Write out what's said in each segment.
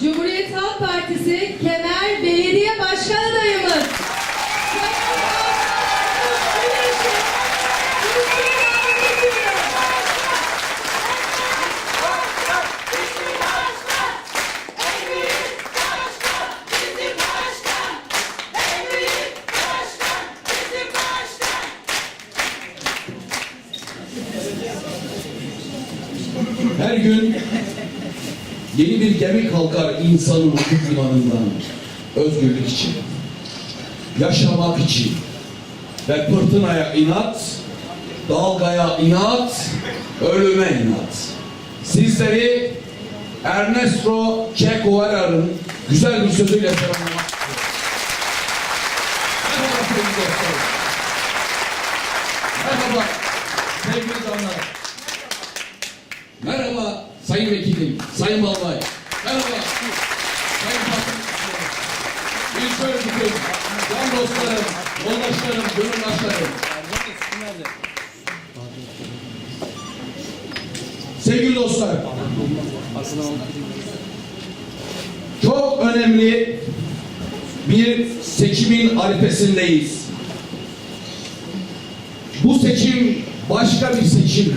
Cumhuriyet Halk Partisi Kemer Belediye Başkan adayımız. Her gün yeni bir gemi kalkar insanın hukuk. Özgürlük için, yaşamak için ve fırtınaya inat, dalgaya inat, ölüme inat. Sizleri Ernesto Che Guevara'nın güzel bir sözüyle selamlamak istiyorum. Merhaba sevgili dostlarım. Merhaba sevgili canlar. Merhaba Sayın Vekilim, Sayın Balbay. Merhaba Sayın Bir şöyle tutun. Can dostlarım, yoldaşlarım, gönüldaşlarım. Sevgili dostlar. Çok önemli bir seçimin arifesindeyiz. Bu seçim başka bir seçim.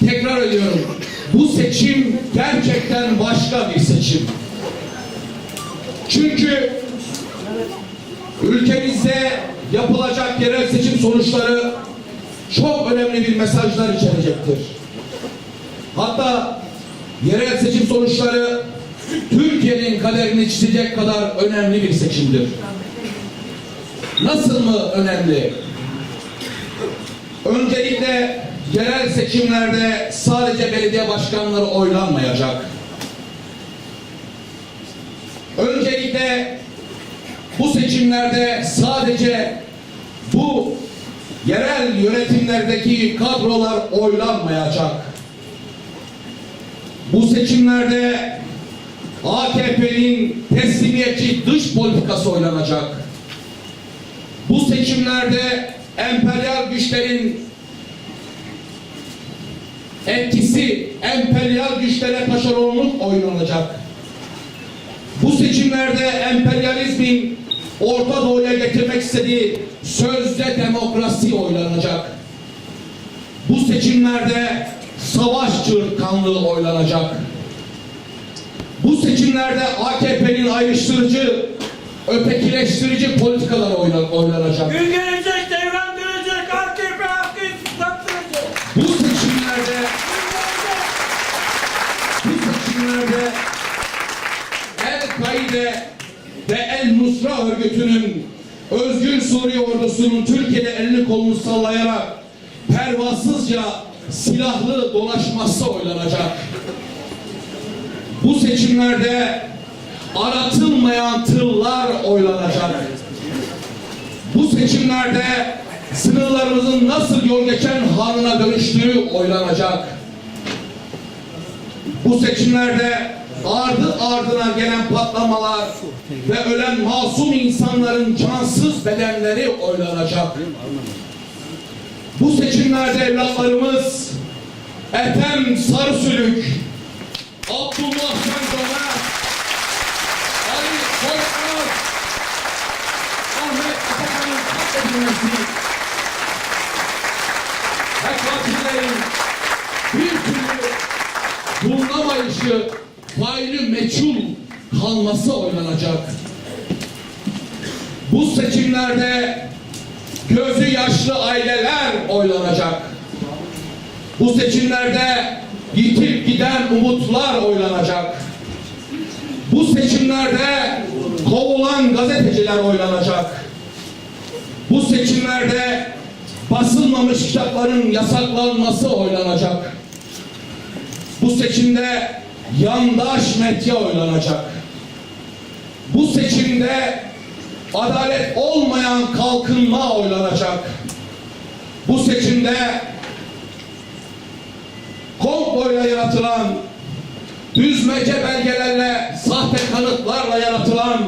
Tekrar ediyorum. Bu seçim gerçekten başka bir seçim. Çünkü ülkemizde yapılacak yerel seçim sonuçları çok önemli bir mesajlar içerecektir. Hatta yerel seçim sonuçları Türkiye'nin kaderini çizecek kadar önemli bir seçimdir. Nasıl mı önemli? Öncelikle yerel seçimlerde sadece belediye başkanları oylanmayacak. Öncelikle bu seçimlerde sadece bu yerel yönetimlerdeki kadrolar oylanmayacak. Bu seçimlerde AKP'nin teslimiyetçi dış politikası oylanacak. Bu seçimlerde emperyal güçlerin etkisi emperyal güçlere taşeronluk oynanacak. Bu seçimlerde emperyalizmin Orta Doğu'ya getirmek istediği sözde demokrasi oylanacak. Bu seçimlerde savaş çığırtkanlığı oylanacak. Bu seçimlerde AKP'nin ayrıştırıcı, ötekileştirici politikalar oyna- oylanacak. Gün gelecek devran dönecek AKP hakkı taktıracak. Bu seçimlerde Gün gelecek. bu seçimlerde El-Kaide ve El-Nusra örgütünün Özgür Suriye ordusunun Türkiye'de elini kolunu sallayarak pervasızca silahlı dolaşması oylanacak. Bu seçimlerde aratılmayan tırlar oylanacak. Bu seçimlerde sınırlarımızın nasıl yol geçen hanına dönüştüğü oylanacak. Bu seçimlerde ardı ardına patlamalar ve ölen masum insanların cansız bedenleri oylanacak. Bu seçimlerde evlatlarımız Ethem Sarısülük, Abdullah Şendoner, Ali Korkmaz, Ahmet Atakan'ın katledilmesi ve katillerin bir türlü bulunamayışı faili meçhul kalması oynanacak. Bu seçimlerde gözü yaşlı aileler oylanacak. Bu seçimlerde yitip giden umutlar oylanacak. Bu seçimlerde kovulan gazeteciler oylanacak. Bu seçimlerde basılmamış kitapların yasaklanması oylanacak. Bu seçimde yandaş medya oylanacak. Bu seçimde adalet olmayan kalkınma oylanacak. Bu seçimde komployla yaratılan, düzmece belgelerle, sahte kanıtlarla yaratılan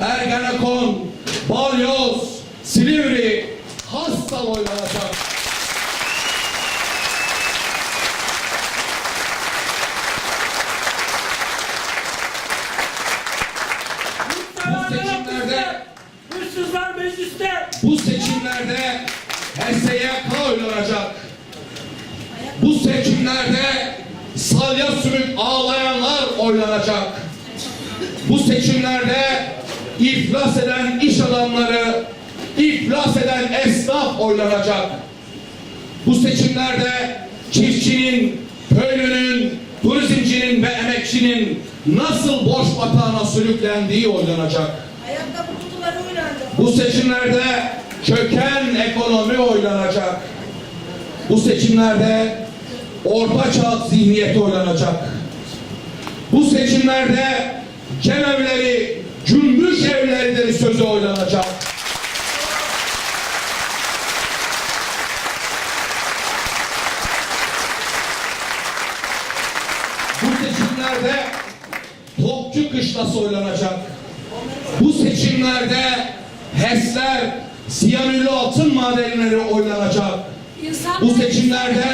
Ergenekon, Balyoz, Silivri, Hastal oylanacak. İster. Bu seçimlerde HSYK oynanacak. Bu seçimlerde salya sümük ağlayanlar oynanacak. Bu seçimlerde iflas eden iş adamları, iflas eden esnaf oynanacak. Bu seçimlerde çiftçinin, köylünün, turizmcinin ve emekçinin nasıl borç batağına sürüklendiği oynanacak. Bu seçimlerde çöken ekonomi oynanacak. Bu seçimlerde orta çağ zihniyeti oynanacak. Bu seçimlerde cemevleri, cümbüş evleridir sözü oynanacak. Bu seçimlerde topçu kışlası oynanacak. Bu seçimlerde HES'ler, siyanürlü altın madenleri oynanacak. İnsan Bu seçimlerde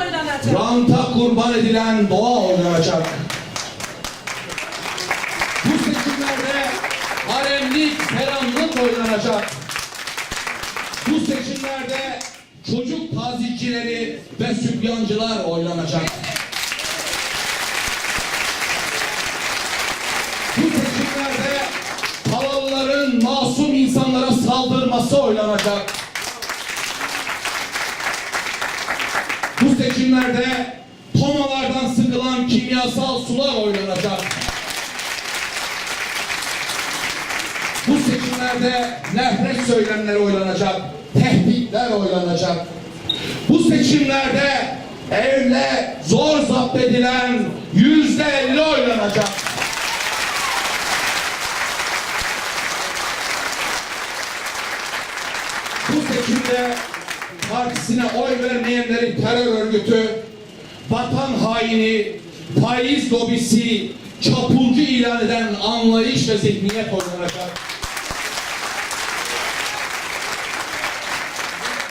oynanacak. ranta kurban edilen doğa oynanacak. Bu seçimlerde haremlik, selamlık oynanacak. Bu seçimlerde çocuk tazikçileri ve sübyancılar oynanacak. Bu seçimlerde Palalıların masum insanlara oynanacak. Bu seçimlerde tomalardan sıkılan kimyasal sular oynanacak. Bu seçimlerde nefret söylemleri oynanacak. Tehditler oynanacak. Bu seçimlerde evle zor zapt edilen yüzde elli oynanacak. Bu seçimde partisine oy vermeyenlerin terör örgütü, vatan haini, faiz lobisi, çapulcu ilan eden anlayış ve zihniyet oynanacak.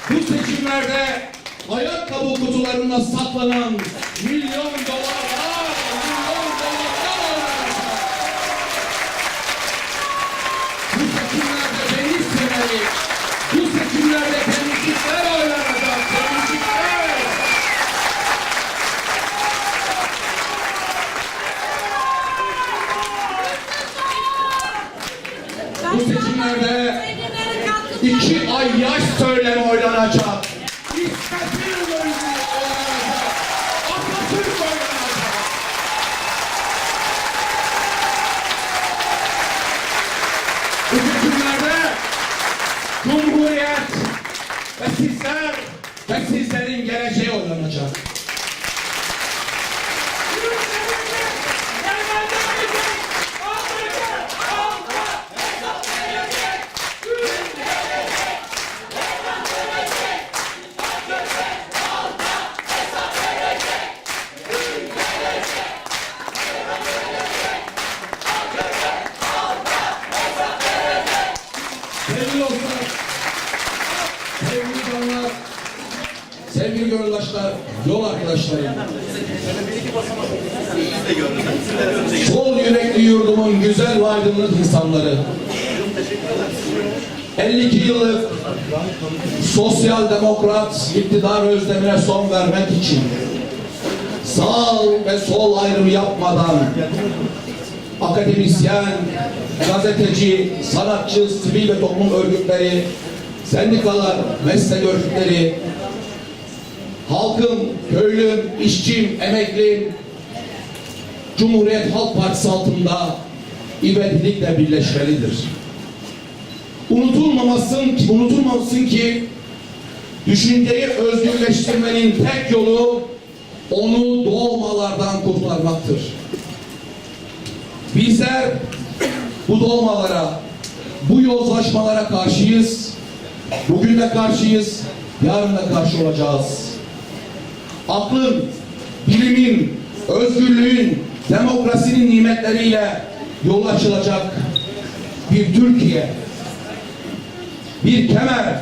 Bu seçimlerde ayakkabı kutularında saklanan milyon dolarlar, milyon dolarlar oynanacak. Bu seçimlerde deniz kenarı, bu seçimlerde temizlikler oynanacak, temizlikler. Bu seçimlerde iki ay yaş söylemi oynanacak. Oynanacak. Atatürk oynanacak. Bu seçimlerde Cumhuriyet ve sizler ve sizlerin geleceği oynanacak. Sevgili canlar, sevgili gönüllüler, yol arkadaşlarım. Sol yürekli yurdumun güzel ve insanları. 52 yıllık sosyal demokrat iktidar özlemine son vermek için sağ ve sol ayrımı yapmadan akademisyen, gazeteci, sanatçı, sivil ve toplum örgütleri, sendikalar, meslek örgütleri, halkım, köylüm, işçim, emeklim, Cumhuriyet Halk Partisi altında ivedilikle birleşmelidir. Unutulmamasın ki, unutulmamasın ki düşünceyi özgürleştirmenin tek yolu onu doğmalardan kurtarmaktır. Bizler bu doğmalara, bu yozlaşmalara karşıyız. Bugün de karşıyız, yarın da karşı olacağız. Aklın, bilimin, özgürlüğün, demokrasinin nimetleriyle yol açılacak bir Türkiye, bir Kemer,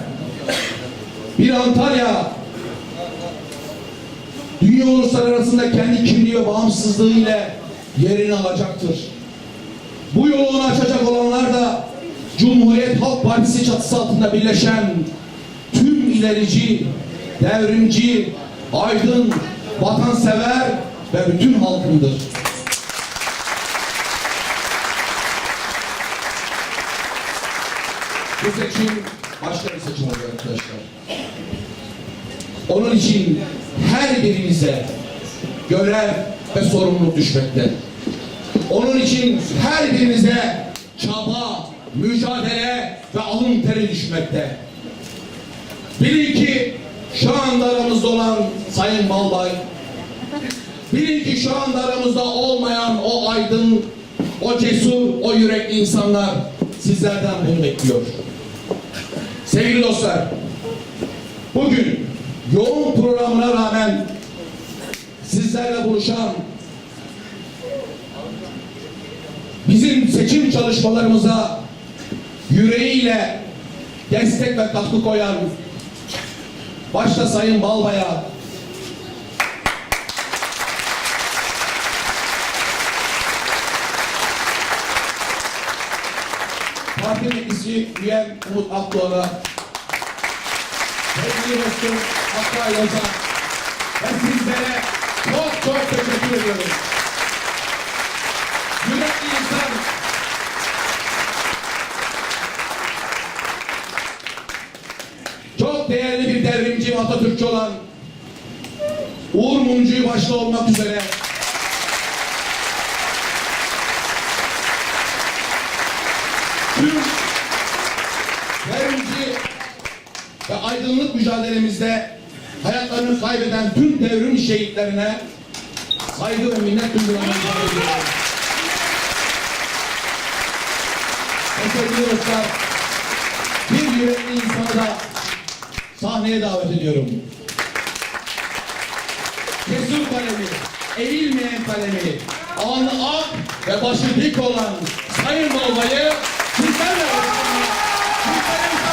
bir Antalya, dünya uluslararasında kendi kimliği ve bağımsızlığı ile yerini alacaktır. Bu yolunu açacak olanlar da Cumhuriyet Halk Partisi çatısı altında birleşen tüm ilerici, devrimci, aydın, vatansever ve bütün halkındır. Bu seçim başka bir seçim oluyor arkadaşlar. Onun için her birinize görev ve sorumluluk düşmekte. Onun için her birinize çaba, mücadele ve alın teri düşmekte. Bilin ki şu anda aramızda olan Sayın Balbay, bilin ki şu anda aramızda olmayan o aydın, o cesur, o yürekli insanlar sizlerden bunu bekliyor. Sevgili dostlar, bugün yoğun programına rağmen sizlerle buluşan bizim seçim çalışmalarımıza yüreğiyle destek ve katkı koyan başta Sayın Balbay'a Parti Meclisi üyem Umut Akdoğan'a sevgili dostum Hakkı Yoz'a ve sizlere çok çok teşekkür ediyorum. Yürekli insan çok değerli bir Atatürkçü olan Uğur Mumcu'yu başta olmak üzere tüm devrimci ve aydınlık mücadelemizde hayatlarını kaybeden tüm devrim şehitlerine saygı ve minnet duygularını ifade ediyorum. Sevgili dostlar, bir yürekli insanı da sahneye davet ediyorum. Cesur kalemi, eğilmeyen kalemi, alnı ak ve başı dik olan Sayın Balbay'ı sizlerle sizlerle